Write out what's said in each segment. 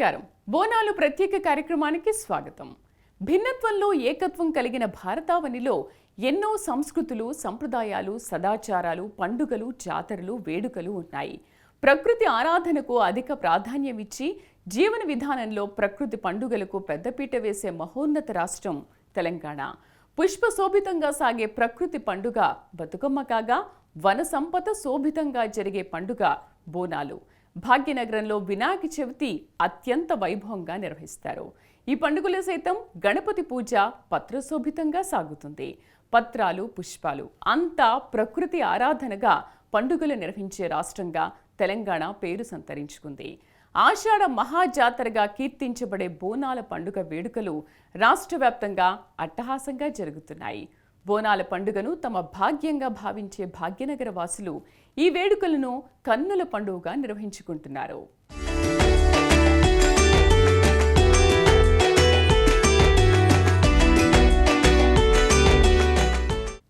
నమస్కారం. బోనాలు ప్రత్యేక కార్యక్రమానికి స్వాగతం. భిన్నత్వంలో ఏకత్వం కలిగిన భారతావనిలో ఎన్నో సంస్కృతులు సంప్రదాయాలు సదాచారాలు పండుగలు జాతరలు వేడుకలు ఉన్నాయి. ప్రకృతి ఆరాధనకు అధిక ప్రాధాన్యం ఇచ్చి జీవన విధానంలో ప్రకృతి పండుగలకు పెద్దపీట వేసే మహోన్నత రాష్ట్రం తెలంగాణ. పుష్పశోభితంగా సాగే ప్రకృతి పండుగ బతుకమ్మ కాగా వన సంపద శోభితంగా జరిగే పండుగ బోనాలు. భాగ్యనగరంలో వినాయక చవితి అత్యంత వైభవంగా నిర్వహిస్తారు. ఈ పండుగలో సైతం గణపతి పూజ పత్రశోభితంగా సాగుతుంది. పత్రాలు పుష్పాలు అంతా ప్రకృతి ఆరాధనగా పండుగలు నిర్వహించే రాష్ట్రంగా తెలంగాణ పేరు సంతరించుకుంది. ఆషాఢ మహాజాతరగా కీర్తించబడే బోనాల పండుగ వేడుకలు రాష్ట్ర వ్యాప్తంగా అట్టహాసంగా జరుగుతున్నాయి. బోనాల పండుగను తమ భాగ్యంగా భావించే భాగ్యనగర వాసులు ఈ వేడుకలను కన్నుల పండుగగా నిర్వహించుకుంటున్నారు.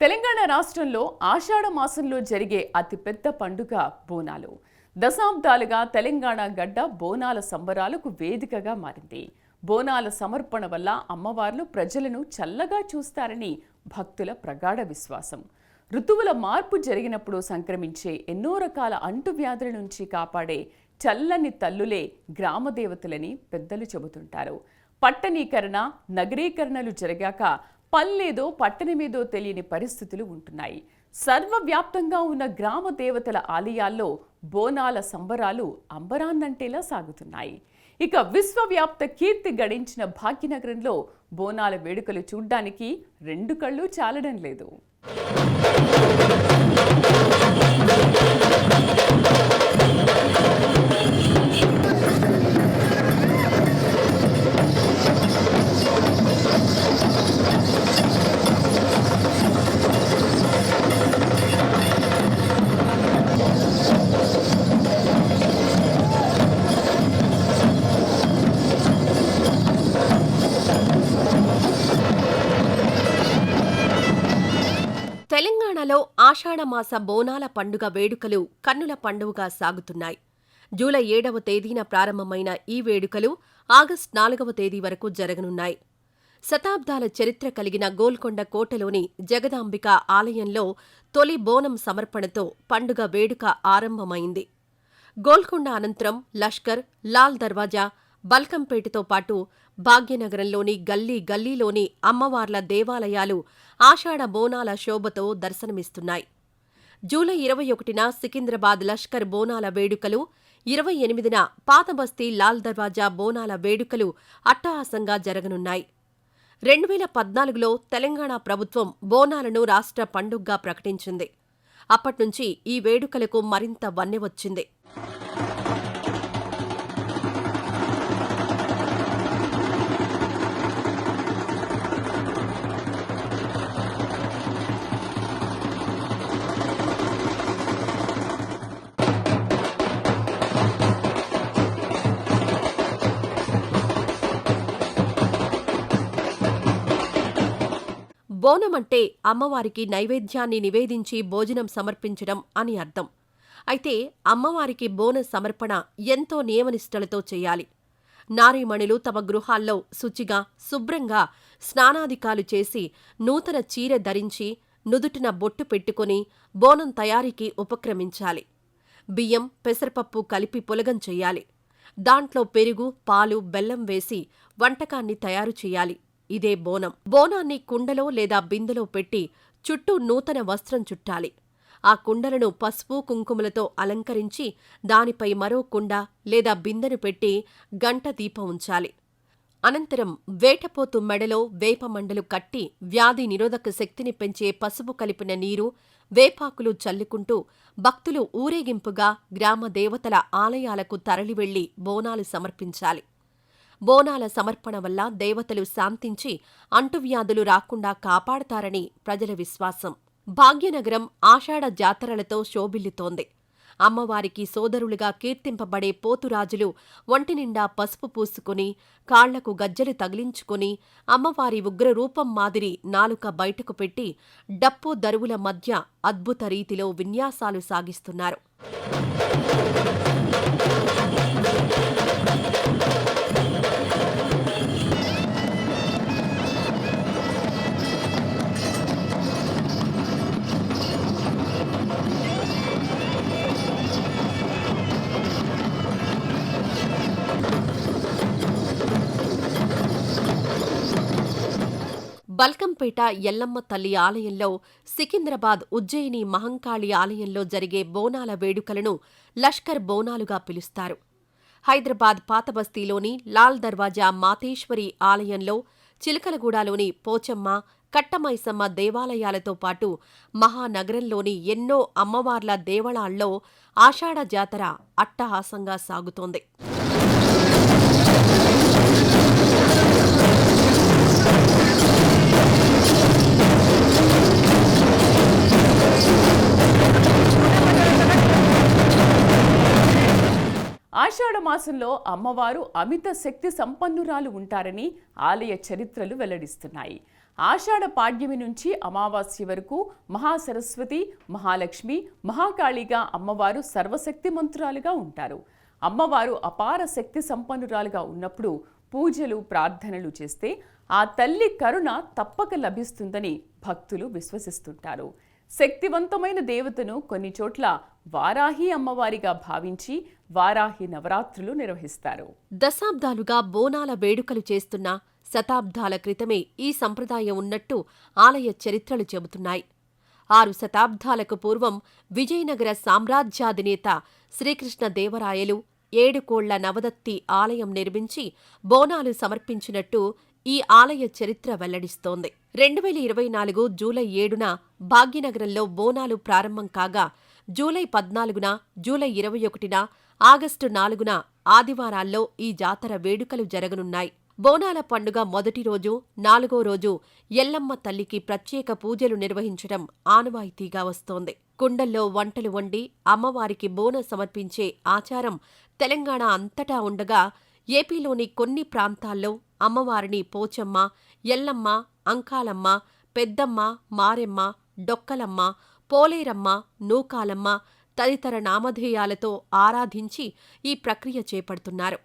తెలంగాణ రాష్ట్రంలో ఆషాఢ మాసంలో జరిగే అతిపెద్ద పండుగ బోనాలు. దశాబ్దాలుగా తెలంగాణ గడ్డ బోనాల సంబరాలకు వేదికగా మారింది. బోనాల సమర్పణ వల్ల అమ్మవార్లు ప్రజలను చల్లగా చూస్తారని భక్తుల ప్రగాఢ విశ్వాసం. ఋతువుల మార్పు జరిగినప్పుడు సంక్రమించే ఎన్నో రకాల అంటువ్యాధుల నుంచి కాపాడే చల్లని తల్లులే గ్రామదేవతలని పెద్దలు చెబుతుంటారు. పట్టణీకరణ నగరీకరణలు జరిగాక పల్లేదో పట్టణమేదో తెలియని పరిస్థితులు ఉంటున్నాయి. సర్వవ్యాప్తంగా ఉన్న గ్రామ దేవతల ఆలయాల్లో బోనాల సంబరాలు అంబరాన్నంటేలా సాగుతున్నాయి. ఇక విశ్వవ్యాప్త కీర్తి గడించిన భాగ్యనగరంలో బోనాల వేడుకలు చూడ్డానికి రెండు కళ్ళు చాలడం లేదు. ఆషాఢమాస బోనాల పండుగ వేడుకలు కన్నుల పండుగగా సాగుతున్నాయి. జూలై ఏడవ తేదీన ప్రారంభమైన ఈ వేడుకలు ఆగస్టు నాలుగవ తేదీ వరకు జరగనున్నాయి. శతాబ్దాల చరిత్ర కలిగిన గోల్కొండ కోటలోని జగదాంబిక ఆలయంలో తొలి బోనం సమర్పణతో పండుగ వేడుక ఆరంభమైంది. గోల్కొండ అనంతరం లష్కర్ లాల్ దర్వాజా బల్కంపేటతో పాటు భాగ్యనగరంలోని గల్లీ గల్లీలోని అమ్మవార్ల దేవాలయాలు ఆషాఢ బోనాల శోభతో దర్శనమిస్తున్నాయి. జూలై ఇరవై ఒకటిన సికింద్రాబాద్ లష్కర్ బోనాల వేడుకలు ఇరవై ఎనిమిదిన పాతబస్తీ లాల్ దర్వాజా బోనాల వేడుకలు అట్టహాసంగా జరగనున్నాయి. రెండు వేల పద్నాలుగులో తెలంగాణ ప్రభుత్వం బోనాలను రాష్ట్ర పండుగగా ప్రకటించింది. అప్పట్నుంచి ఈ వేడుకలకు మరింత వన్నె వచ్చింది. బోనం అంటే అమ్మవారికి నైవేద్యాన్ని నివేదించి భోజనం సమర్పించడం అని అర్థం. అయితే అమ్మవారికి బోనం సమర్పణ ఎంతో నియమనిష్టలతో చేయాలి. నారీమణులు తమ గృహాల్లో శుచిగా శుభ్రంగా స్నానాదికాలు చేసి నూతన చీర ధరించి నుదుటిన బొట్టు పెట్టుకుని బోనం తయారీకి ఉపక్రమించాలి. బియ్యం పెసరపప్పు కలిపి పులగం చెయ్యాలి దాంట్లో పెరుగు పాలు బెల్లం వేసి వంటకాన్ని తయారు చేయాలి. ఇదే బోనం. బోనాన్ని కుండలో లేదా బిందెలో పెట్టి చుట్టూ నూతన వస్త్రం చుట్టాలి. ఆ కుండలను పసుపు కుంకుమలతో అలంకరించి దానిపై మరో కుండ లేదా బిందెను పెట్టి గంట దీపం ఉంచాలి. అనంతరం వేటపోతు మెడలో వేపమండలు కట్టి వ్యాధి నిరోధక శక్తిని పెంచే పసుపు కలిపిన నీరు వేపాకులు చల్లుకుంటూ భక్తులు ఊరేగింపుగా గ్రామ దేవతల ఆలయాలకు తరలివెళ్ళి బోనాలు సమర్పించాలి. బోనాల సమర్పణ వల్ల దేవతలు శాంతించి అంటువ్యాధులు రాకుండా కాపాడతారని ప్రజల విశ్వాసం. భాగ్యనగరం ఆషాఢ జాతరలతో శోభిల్లుతోంది. అమ్మవారికి సోదరులుగా కీర్తింపబడే పోతురాజులు ఒంటినిండా పసుపు పూసుకుని కాళ్ళకు గజ్జెలు తగిలించుకుని అమ్మవారి ఉగ్రరూపం మాదిరి నాలుక బయటకు పెట్టి డప్పు దరువుల మధ్య అద్భుత రీతిలో విన్యాసాలు సాగిస్తున్నారు. బేగంపేట ఎల్లమ్మ తల్లి ఆలయంలో సికింద్రాబాద్ ఉజ్జయిని మహంకాళి ఆలయంలో జరిగే బోనాల వేడుకలను లష్కర్ బోనాలుగా పిలుస్తారు. హైదరాబాద్ పాతబస్తీలోని లాల్ దర్వాజా మాతేశ్వరి ఆలయంలో చిలకలగూడలోని పోచమ్మ కట్టమైసమ్మ దేవాలయాలతో పాటు మహానగరంలోని ఎన్నో అమ్మవార్ల దేవళాల్లో ఆషాఢ జాతర అట్టహాసంగా సాగుతోంది. ఆషాఢ మాసంలో అమ్మవారు అమిత శక్తి సంపన్నురాలు ఉంటారని ఆలయ చరిత్రలు వెల్లడిస్తున్నాయి. ఆషాఢ పాడ్యమి నుంచి అమావాస్య వరకు మహాసరస్వతి మహాలక్ష్మి మహాకాళిగా అమ్మవారు సర్వశక్తిమంతురాలుగా ఉంటారు. అమ్మవారు అపార శక్తి సంపన్నురాలుగా ఉన్నప్పుడు పూజలు ప్రార్థనలు చేస్తే ఆ తల్లి కరుణ తప్పక లభిస్తుందని భక్తులు విశ్వసిస్తుంటారు. శక్తివంతమైన దేవతను కొన్ని చోట్ల వారాహి అమ్మవారిగా భావించి వారాహి నవరాత్రులు నిర్వహిస్తారు. దశాబ్దాలుగా బోనాల వేడుకలు చేస్తున్న శతాబ్దాల క్రితమే ఈ సంప్రదాయం ఉన్నట్టు ఆలయ చరిత్రలు చెబుతున్నాయి. ఆరు శతాబ్దాలకు పూర్వం విజయనగర సామ్రాజ్యాధినేత శ్రీకృష్ణదేవరాయలు ఏడుకోళ్ళ నవదత్తి ఆలయం నిర్మించి బోనాలు సమర్పించినట్టు ఈ ఆలయ చరిత్ర వెల్లడిస్తోంది. రెండు వేల ఇరవై నాలుగు జూలై ఏడున భాగ్యనగరంలో బోనాలు ప్రారంభం కాగా జూలై పద్నాలుగున జూలై ఇరవై ఒకటిన ఆగస్టు నాలుగున ఆదివారాల్లో ఈ జాతర వేడుకలు జరగనున్నాయి. బోనాల పండుగ మొదటి రోజు నాలుగో రోజు ఎల్లమ్మ తల్లికి ప్రత్యేక పూజలు నిర్వహించడం ఆనవాయితీగా వస్తోంది. కుండల్లో వంటలు వండి అమ్మవారికి బోన సమర్పించే ఆచారం తెలంగాణ అంతటా ఉండగా ఏపీలోని కొన్ని ప్రాంతాల్లో అమ్మవారిని పోచమ్మ ఎల్లమ్మ అంకాలమ్మ పెద్దమ్మ మారెమ్మ డొక్కలమ్మ పోలేరమ్మ నూకాలమ్మ తదితర నామధేయాలతో ఆరాధించి ఈ ప్రక్రియ చేపడుతున్నారు.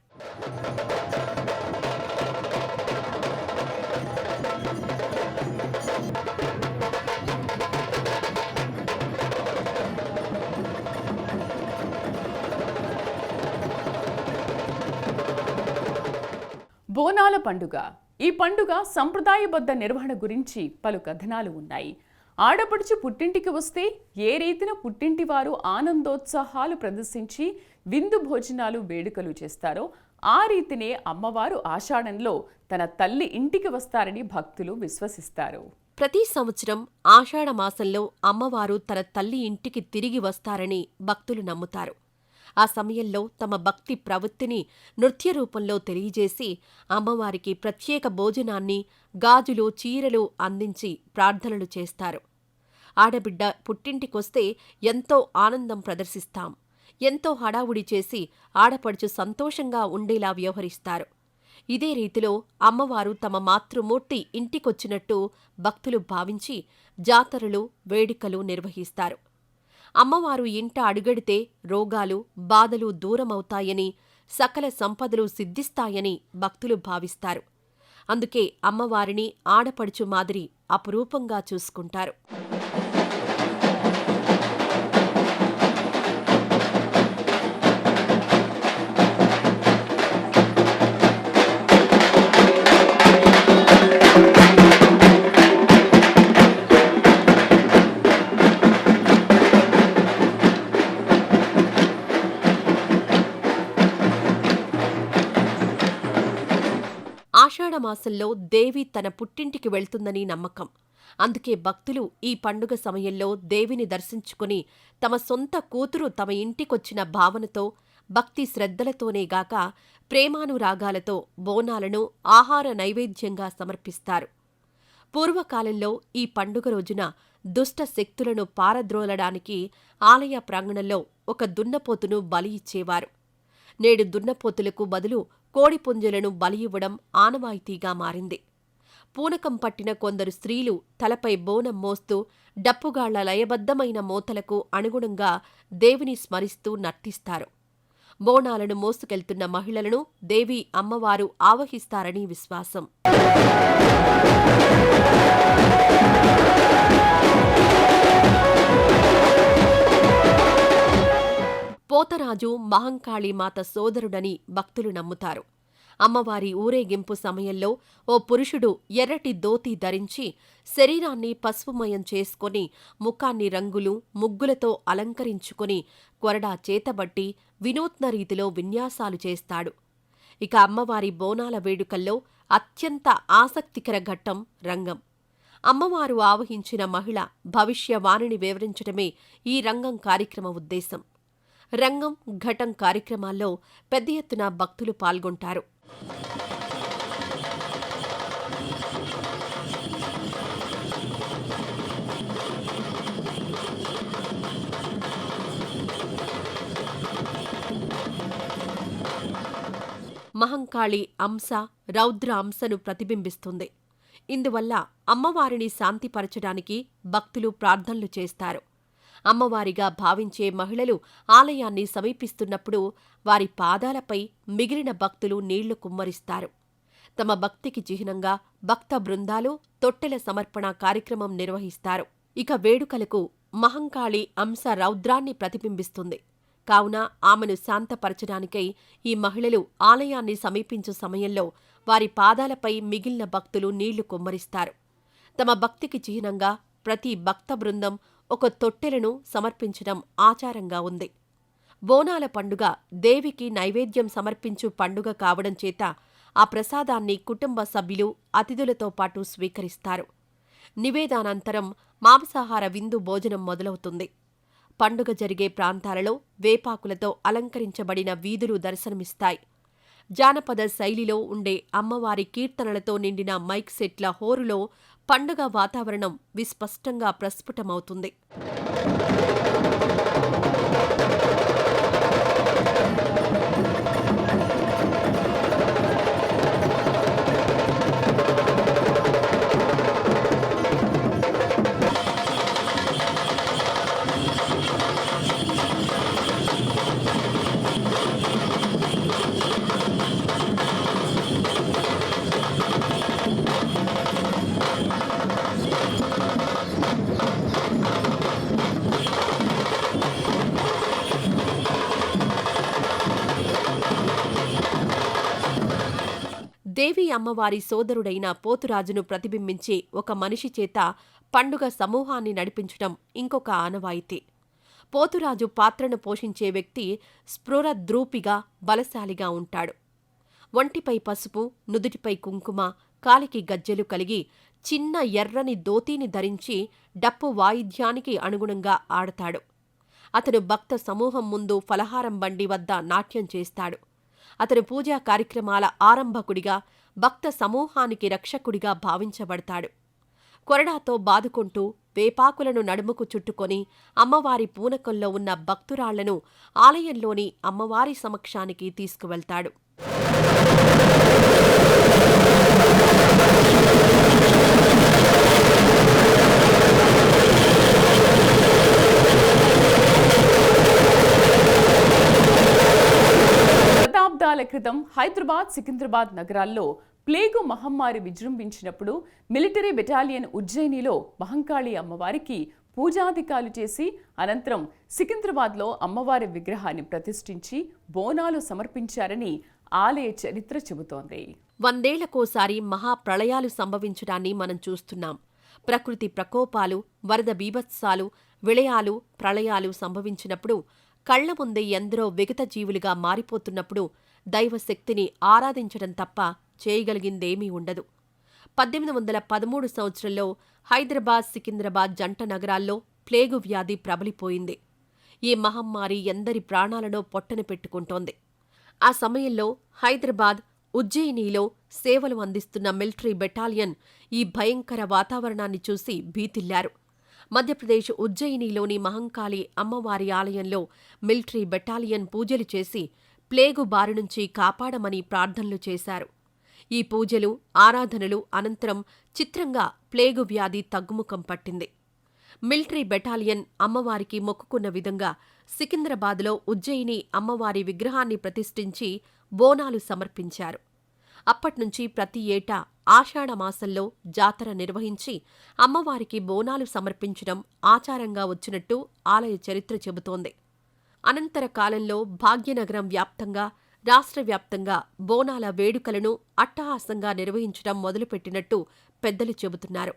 బోనాల పండుగ ఈ పండుగ సంప్రదాయబద్ధ నిర్వహణ గురించి పలు కథనాలు ఉన్నాయి. ఆడపడుచు పుట్టింటికి వస్తే ఏ రీతిన పుట్టింటి వారు ఆనందోత్సాహాలు ప్రదర్శించి విందు భోజనాలు వేడుకలు చేస్తారో ఆ రీతినే అమ్మవారు ఆషాఢంలో తన తల్లి ఇంటికి వస్తారని భక్తులు విశ్వసిస్తారు. ప్రతి సంవత్సరం ఆషాఢ మాసంలో అమ్మవారు తన తల్లి ఇంటికి తిరిగి వస్తారని భక్తులు నమ్ముతారు. ఆ సమయంలో తమ భక్తి ప్రవృత్తిని నృత్య రూపంలో తెలియజేసి అమ్మవారికి ప్రత్యేక భోజనాన్ని గాజులు చీరలు అందించి ప్రార్థనలు చేస్తారు. ఆడబిడ్డ పుట్టింటికొస్తే ఎంతో ఆనందం ప్రదర్శిస్తాం. ఎంతో హడావుడి చేసి ఆడపడుచు సంతోషంగా ఉండేలా వ్యవహరిస్తారు. ఇదే రీతిలో అమ్మవారు తమ మాతృమూర్తి ఇంటికొచ్చినట్టు భక్తులు భావించి జాతరలు వేడుకలు నిర్వహిస్తారు. అమ్మవారు ఇంట అడుగడితే రోగాలు బాధలు దూరమవుతాయని సకల సంపదలు సిద్ధిస్తాయని భక్తులు భావిస్తారు. అందుకే అమ్మవారిని ఆడపడుచు మాదిరి అపురూపంగా చూసుకుంటారు. మాసంలో దేవి తన పుట్టింటికి వెళ్తుందని నమ్మకం. అందుకే భక్తులు ఈ పండుగ సమయంలో దేవిని దర్శించుకుని తమ సొంత కూతురు తమ ఇంటికొచ్చిన భావనతో భక్తి శ్రద్ధలతోనేగాక ప్రేమానురాగాలతో బోనాలను ఆహార నైవేద్యంగా సమర్పిస్తారు. పూర్వకాలంలో ఈ పండుగ రోజున దుష్ట శక్తులను పారద్రోలడానికి ఆలయ ప్రాంగణంలో ఒక దున్నపోతును బలి ఇచ్చేవారు. నేడు దున్నపోతులకు బదులు కోడిపుంజులను బలి ఇవ్వడం ఆనవాయితీగా మారింది. పూనకం పట్టిన కొందరు స్త్రీలు తలపై బోనం మోస్తూ డప్పుగాళ్ళ లయబద్ధమైన మోతలకు అనుగుణంగా దేవిని స్మరిస్తూ నర్తిస్తారు. బోనాలను మోసుకెళ్తున్న మహిళలను దేవి అమ్మవారు ఆవహిస్తారని విశ్వాసం. పోతరాజు మహంకాళీమాత సోదరుడని భక్తులు నమ్ముతారు. అమ్మవారి ఊరేగింపు సమయంలో ఓ పురుషుడు ఎర్రటి దోతి ధరించి శరీరాన్ని పసుపుమయం చేసుకుని ముఖాన్ని రంగులు ముగ్గులతో అలంకరించుకుని కొరడా చేతబట్టి వినూత్న రీతిలో విన్యాసాలు చేస్తాడు. ఇక అమ్మవారి బోనాల వేడుకల్లో అత్యంత ఆసక్తికర ఘట్టం రంగం. అమ్మవారు ఆవహించిన మహిళ భవిష్యవాణిని వివరించడమే ఈ రంగం కార్యక్రమ ఉద్దేశం. రంగం ఘటం కార్యక్రమాల్లో పెద్ద ఎత్తున భక్తులు పాల్గొంటారు. మహంకాళి అంశ రౌద్ర అంశను ప్రతిబింబిస్తుంది. ఇందువల్ల అమ్మవారిని శాంతిపరచడానికి భక్తులు ప్రార్థనలు చేస్తారు. అమ్మవారిగా భావించే మహిళలు ఆలయాన్ని సమీపిస్తున్నప్పుడు వారి పాదాలపై మిగిలిన భక్తులు నీళ్ళు కుమ్మరిస్తారు. తమ భక్తికి చిహ్నంగా భక్త బృందాలు తొట్టెల సమర్పణ కార్యక్రమం నిర్వహిస్తారు. ఇక వేడుకలకు మహంకాళి అంశ రౌద్రాన్ని ప్రతిబింబిస్తుంది. కావున ఆమెను శాంతపరచడానికై ఈ మహిళలు ఆలయాన్ని సమీపించు సమయంలో వారి పాదాలపై మిగిలిన భక్తులు నీళ్ళు కుమ్మరిస్తారు. తమ భక్తికి చిహ్నంగా ప్రతి భక్త బృందం ఒక తొట్టెలను సమర్పించడం ఆచారంగా ఉంది. బోనాల పండుగ దేవికి నైవేద్యం సమర్పించు పండుగ కావడం చేత ఆ ప్రసాదాన్ని కుటుంబ సభ్యులు అతిథులతో పాటు స్వీకరిస్తారు. నివేదానంతరం మాంసాహార విందు భోజనం మొదలవుతుంది. పండుగ జరిగే ప్రాంతాలలో వేపాకులతో అలంకరించబడిన వీధులు దర్శనమిస్తాయి. జానపద శైలిలో ఉండే అమ్మవారి కీర్తనలతో నిండిన మైక్ సెట్ల హోరులో పండుగ వాతావరణం విస్పష్టంగా ప్రస్ఫుటమవుతుంది. అమ్మవారి సోదరుడైన పోతురాజును ప్రతిబింబించే ఒక మనిషి చేత పండుగ సమూహాన్ని నడిపించడం ఇంకొక ఆనవాయితీ. పోతురాజు పాత్రను పోషించే వ్యక్తి స్ఫురద్రూపిగా బలశాలిగా ఉంటాడు. ఒంటిపై పసుపు నుదుటిపై కుంకుమ కాలికి గజ్జెలు కలిగి చిన్న ఎర్రని దోతీని ధరించి డప్పు వాయిద్యానికి అనుగుణంగా ఆడతాడు. అతను భక్త సమూహం ముందు ఫలహారం బండి వద్ద నాట్యం చేస్తాడు. అతను పూజా కార్యక్రమాల ఆరంభకుడిగా భక్త సమూహానికి రక్షకుడిగా భావించబడతాడు. కొరడాతో బాదుకుంటూ వేపాకులను నడుముకు చుట్టుకొని అమ్మవారి పూనకంలో ఉన్న భక్తురాళ్ళను ఆలయంలోని అమ్మవారి సమక్షానికి తీసుకువెళ్తాడు. శతాబ్దాల క్రితం హైదరాబాద్ సికింద్రాబాద్ నగరాల్లో ప్లేగు మహమ్మారి విజృంభించినప్పుడు మిలిటరీ బెటాలియన్ ఉజ్జయినిలో మహంకాళి అమ్మవారికి పూజాధికాలు చేసి అనంతరం సికింద్రాబాద్లో అమ్మవారి విగ్రహాన్ని ప్రతిష్ఠించి బోనాలు సమర్పించారని ఆలయ చరిత్ర చెబుతోంది. వందేళ్ళకోసారి మహాప్రళయాలు సంభవించడాన్ని మనం చూస్తున్నాం. ప్రకృతి ప్రకోపాలు వరద బీభత్సాలు విళయాలు ప్రళయాలు సంభవించినప్పుడు కళ్ళ ముందే ఎందరో విగత జీవులుగా మారిపోతున్నప్పుడు దైవశక్తిని ఆరాధించడం తప్ప చేయగలిగిందేమీ ఉండదు. పద్దెనిమిది వందల పదమూడు సంవత్సరంలో హైదరాబాద్ సికింద్రాబాద్ జంట నగరాల్లో ప్లేగు వ్యాధి ప్రబలిపోయింది. ఈ మహమ్మారి ఎందరి ప్రాణాలను పొట్టన పెట్టుకుంటోంది. ఆ సమయంలో హైదరాబాద్ ఉజ్జయినిలో సేవలు అందిస్తున్న మిలిటరీ బెటాలియన్ ఈ భయంకర వాతావరణాన్ని చూసి భీతిల్లారు. మధ్యప్రదేశ్ ఉజ్జయినిలోని మహంకాళి అమ్మవారి ఆలయంలో మిలిటరీ బెటాలియన్ పూజలు చేసి ప్లేగు బారి నుంచి కాపాడమని ప్రార్థనలు చేశారు. ఈ పూజలు ఆరాధనలు అనంతరం చిత్రంగా ప్లేగు వ్యాధి తగ్గుముఖం పట్టింది. మిలిటరీ బెటాలియన్ అమ్మవారికి మొక్కుకున్న విధంగా సికింద్రాబాద్లో ఉజ్జయిని అమ్మవారి విగ్రహాన్ని ప్రతిష్ఠించి బోనాలు సమర్పించారు. అప్పట్నుంచి ప్రతి ఏటా ఆషాఢమాసంలో జాతర నిర్వహించి అమ్మవారికి బోనాలు సమర్పించడం ఆచారంగా వచ్చినట్టు ఆలయ చరిత్ర చెబుతోంది. అనంతర కాలంలో భాగ్యనగరం వ్యాప్తంగా రాష్ట్ర వ్యాప్తంగా బోనాల వేడుకలను అట్టహాసంగా నిర్వహించడం మొదలుపెట్టినట్టు పెద్దలు చెబుతున్నారు.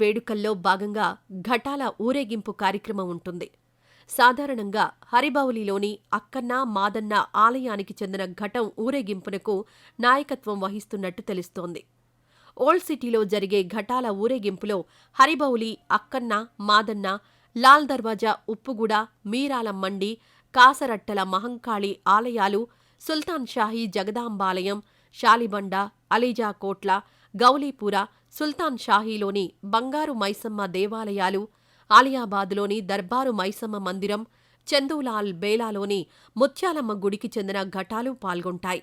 వేడుకల్లో భాగంగా ఘటాల ఊరేగింపు కార్యక్రమం ఉంటుంది. సాధారణంగా హరిబౌలిలోని అక్కన్న మాదన్న ఆలయానికి చెందిన ఘటం ఊరేగింపునకు నాయకత్వం వహిస్తున్నట్టు తెలుస్తోంది. ఓల్డ్ సిటీలో జరిగే ఘటాల ఊరేగింపులో హరిబౌలి అక్కన్న మాదన్న లాల్ దర్వాజా ఉప్పుగూడ మీరాల మండి కాసరట్టల మహంకాళి ఆలయాలు సుల్తాన్ షాహీ జగదాంబాలయం షాలిబండ అలీజా కోట్ల గౌలీపుర సుల్తాన్ షాహీలోని బంగారు మైసమ్మ దేవాలయాలు ఆలియాబాద్లోని దర్బారు మైసమ్మ మందిరం చందూలాల్ బేలాలోని ముత్యాలమ్మ గుడికి చెందిన ఘటాలు పాల్గొంటాయి.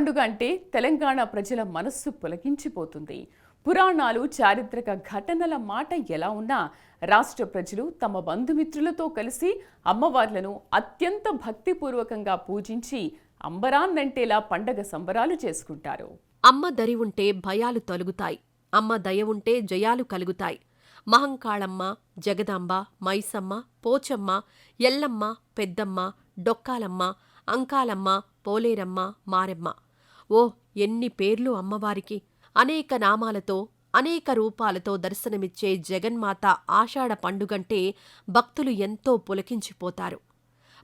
పండుగ అంటే తెలంగాణ ప్రజల మనస్సు పులకించిపోతుంది. పురాణాలు చారిత్రక ఘటనల మాట ఎలా ఉన్నా రాష్ట్ర ప్రజలు తమ బంధుమిత్రులతో కలిసి అమ్మవార్లను అత్యంత భక్తిపూర్వకంగా పూజించి అంబరాన్నంటేలా పండగ సంబరాలు చేసుకుంటారు. అమ్మ దరి ఉంటే భయాలు తొలుగుతాయి. అమ్మ దయ ఉంటే జయాలు కలుగుతాయి. మహంకాళమ్మ జగదాంబ మైసమ్మ పోచమ్మ ఎల్లమ్మ పెద్దమ్మ డొక్కాలమ్మ అంకాలమ్మ పోలేరమ్మ మారెమ్మ ఓ ఎన్ని పేర్లు అమ్మవారికి. అనేక నామాలతో అనేక రూపాలతో దర్శనమిచ్చే జగన్మాత ఆషాఢ పండుగంటే భక్తులు ఎంతో పులకించిపోతారు.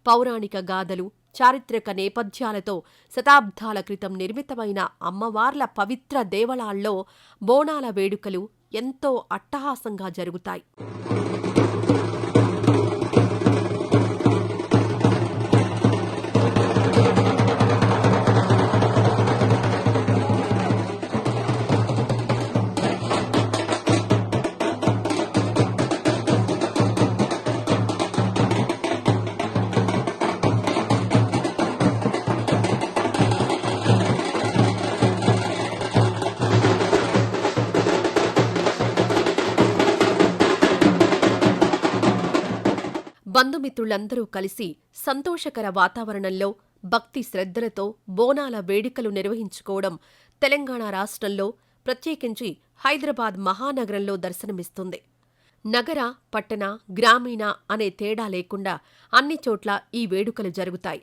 పౌరాణిక గాథలు చారిత్రక నేపథ్యాలతో శతాబ్దాల క్రితం నిర్మితమైన అమ్మవార్ల పవిత్ర దేవళాల్లో బోనాల వేడుకలు ఎంతో అట్టహాసంగా జరుగుతాయి. బంధుమిత్రులందరూ కలిసి సంతోషకర వాతావరణంలో భక్తి శ్రద్ధలతో బోనాల వేడుకలు నిర్వహించుకోవడం తెలంగాణ రాష్ట్రంలో ప్రత్యేకించి హైదరాబాద్ మహానగరంలో దర్శనమిస్తుంది. నగర పట్టణ గ్రామీణ అనే తేడా లేకుండా అన్ని చోట్ల ఈ వేడుకలు జరుగుతాయి.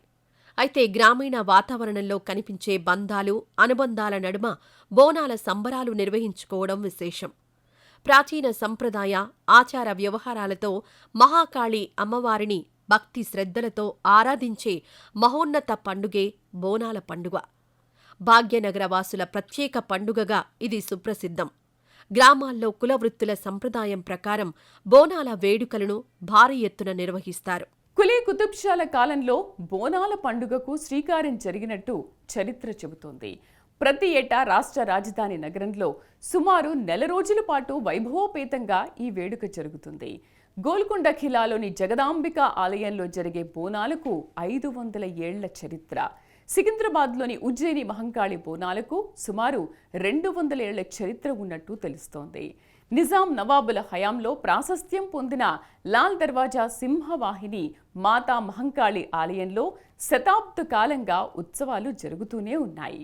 అయితే గ్రామీణ వాతావరణంలో కనిపించే బంధాలు అనుబంధాల నడుమ బోనాల సంబరాలు నిర్వహించుకోవడం విశేషం. ప్రాచీన సంప్రదాయ ఆచార వ్యవహారాలతో మహాకాళి అమ్మవారిని భక్తి శ్రద్ధలతో ఆరాధించే మహోన్నత పండుగే బోనాల పండుగ. భాగ్యనగర వాసుల ప్రత్యేక పండుగగా ఇది సుప్రసిద్ధం. గ్రామాల్లో కులవృత్తుల సంప్రదాయం ప్రకారం బోనాల వేడుకలను భారీ ఎత్తున నిర్వహిస్తారు. కులీ కుతుబ్షాల కాలంలో బోనాల పండుగకు శ్రీకారం జరిగినట్టు చరిత్ర చెబుతోంది. ప్రతి ఏటా రాష్ట్ర రాజధాని నగరంలో సుమారు నెల రోజుల పాటు వైభవోపేతంగా ఈ వేడుక జరుగుతుంది. గోల్కొండ ఖిలాలోని జగదాంబిక ఆలయంలో జరిగే బోనాలకు ఐదు వందల ఏళ్ళ చరిత్ర. సికింద్రాబాద్లోని ఉజ్జయిని మహంకాళి బోనాలకు సుమారు రెండు వందల ఏళ్ళ చరిత్ర ఉన్నట్టు తెలుస్తోంది. నిజాం నవాబుల హయాంలో ప్రాశస్త్యం పొందిన లాల్ దర్వాజా సింహవాహిని మాతా మహంకాళి ఆలయంలో శతాబ్ద కాలంగా ఉత్సవాలు జరుగుతూనే ఉన్నాయి.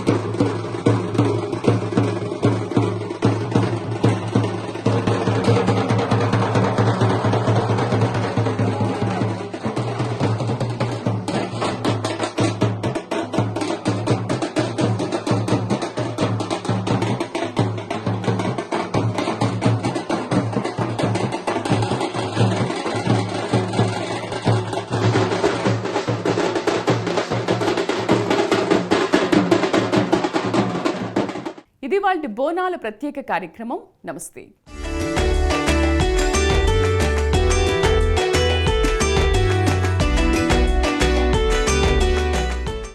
ఇవాల్టి బోనాల ప్రత్యేక కార్యక్రమం. నమస్తే.